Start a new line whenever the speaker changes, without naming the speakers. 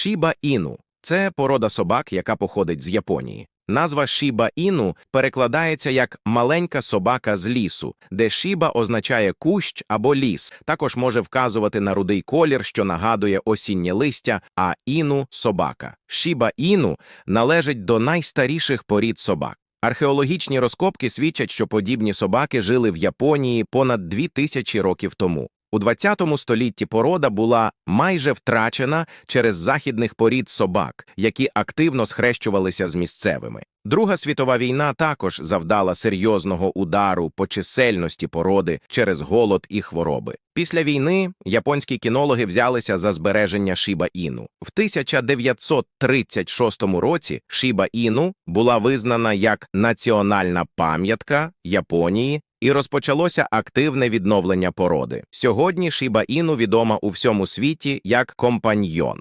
Шіба Іну це порода собак, яка походить з Японії. Назва Шіба Іну перекладається як маленька собака з лісу, де шіба означає кущ або ліс, також може вказувати на рудий колір, що нагадує осіннє листя, а іну собака. Шіба Іну належить до найстаріших порід собак. Археологічні розкопки свідчать, що подібні собаки жили в Японії понад 2000 років тому. У 20 столітті порода була майже втрачена через західних порід собак, які активно схрещувалися з місцевими. Друга світова війна також завдала серйозного удару по чисельності породи через голод і хвороби. Після війни японські кінологи взялися за збереження Шіба Іну. В 1936 році Шіба Іну була визнана як національна пам'ятка Японії і розпочалося активне відновлення породи. Сьогодні Шіба Іну відома у всьому світі як компаньйон.